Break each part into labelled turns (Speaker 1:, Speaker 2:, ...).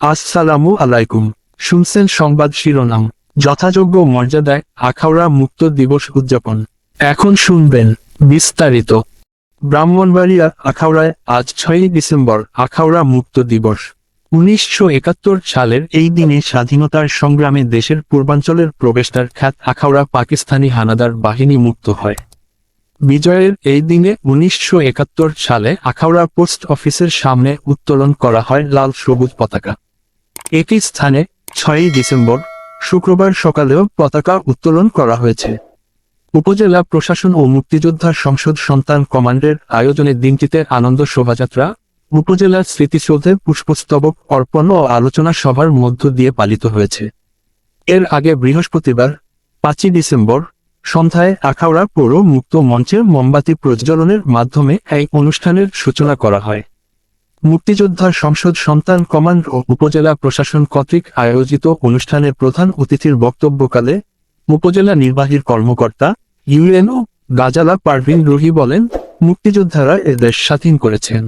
Speaker 1: আসসালামু আলাইকুম। শুনছেন সংবাদ শিরোনাম। যথাযোগ্য মর্যাদায় আখাউড়া মুক্ত দিবস উদযাপন। এখন শুনবেন বিস্তারিত। ব্রাহ্মণবাড়িয়া, আখাউড়ায় আজ ছয়ই ডিসেম্বর, আখাউড়া মুক্ত দিবস। উনিশশো একাত্তর সালের এই দিনে স্বাধীনতার সংগ্রামে দেশের পূর্বাঞ্চলের প্রবেশদ্বার খ্যাত আখাউড়া পাকিস্তানি হানাদার বাহিনী মুক্ত হয়। বিজয়ের এই দিনে উনিশশো একাত্তর সালে আখাউড়া পোস্ট অফিসের সামনে উত্তোলন করা হয় লাল সবুজ পতাকা। একই স্থানে, ছয়ই ডিসেম্বর, শুক্রবার সকালেও পতাকা উত্তোলন করা হয়েছে। উপজেলা প্রশাসন ও মুক্তিযোদ্ধা সংসদ সন্তান কমান্ডের আয়োজনে দিনটিতে আনন্দ শোভাযাত্রা, উপজেলার স্মৃতিসৌধে পুষ্পস্তবক অর্পণ ও আলোচনা সভার মধ্য দিয়ে পালিত হয়েছে। এর আগে বৃহস্পতিবার, পাঁচই ডিসেম্বর, সন্ধ্যায় আখাউড়া পৌর মুক্ত মঞ্চের মোমবাতি প্রজ্বলনের মাধ্যমে এই অনুষ্ঠানের সূচনা করা হয়। মুক্তিযোদ্ধা সংসদ সন্তান কমান্ড ও উপজেলা প্রশাসন কর্তৃক আয়োজিত অনুষ্ঠানের প্রধান অতিথির বক্তব্যকালে উপজেলা নির্বাহীর কর্মকর্তা ইউএনও গাজালা পারভিন রুহি বলেন, মুক্তিযোদ্ধারা এ দেশ স্বাধীন করেছেন।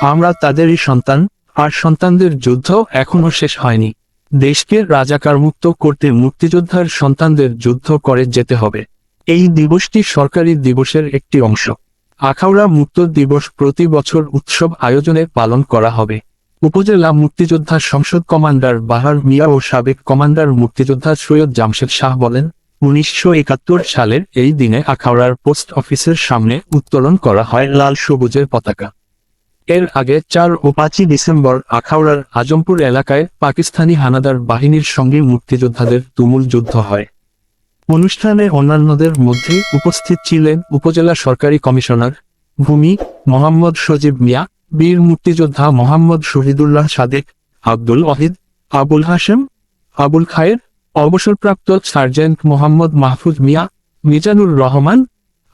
Speaker 1: আমরা তাদেরই সন্তান, আর সন্তানদের যুদ্ধ এখনও শেষ হয়নি। দেশকে রাজাকার মুক্ত করতে মুক্তিযোদ্ধার সন্তানদের যুদ্ধ করে যেতে হবে। এই দিবসটি সরকারি দিবসের একটি অংশ। আখাউড়া মুক্ত দিবস প্রতি বছর উৎসব আয়োজনে পালন করা হবে। উপজেলা মুক্তিযোদ্ধা সংসদ কমান্ডার বাহার মিয়া ও সাবেক কমান্ডার মুক্তিযোদ্ধা সৈয়দ জামশেদ শাহ বলেন, উনিশশো একাত্তর সালের এই দিনে আখাউড়ার পোস্ট অফিসের সামনে উত্তোলন করা হয় লাল সবুজের পতাকা। এর আগে চার ও পাঁচই ডিসেম্বর আখাউড়ার আজমপুর এলাকায় পাকিস্তানি হানাদার বাহিনীর সঙ্গে মুক্তিযোদ্ধাদের তুমুল যুদ্ধ হয়। অনুষ্ঠানে অন্যান্যদের মধ্যে উপস্থিত ছিলেন উপজেলা সরকারি কমিশনার ভূমি মোহাম্মদ সজীব মিয়া, বীর মুক্তিযোদ্ধা মোহাম্মদ শহীদুল্লাহ সাদেক, আব্দুল ওয়াহিদ, আবুল হাশেম, আবুল খায়ের, অবসরপ্রাপ্ত সার্জেন্ট মোহাম্মদ মাহফুজ মিয়া, মিজানুর রহমান,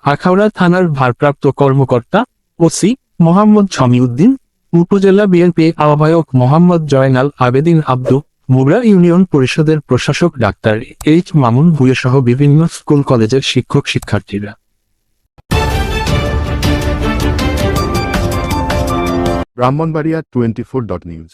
Speaker 1: আখাউড়া থানার ভারপ্রাপ্ত কর্মকর্তা ওসি মোহাম্মদ ছমিউদ্দিন উপজেলা বিএনপি আহ্বায়ক মোহাম্মদ জয়নাল আবেদিন আব্দু মুগরা ইউনিয়ন পরিষদের প্রশাসক ডাক্তার এইচ মামুন ভুয়ে সহ বিভিন্ন স্কুল কলেজের শিক্ষক শিক্ষার্থীরা।
Speaker 2: Brahmanbaria twenty four dot news.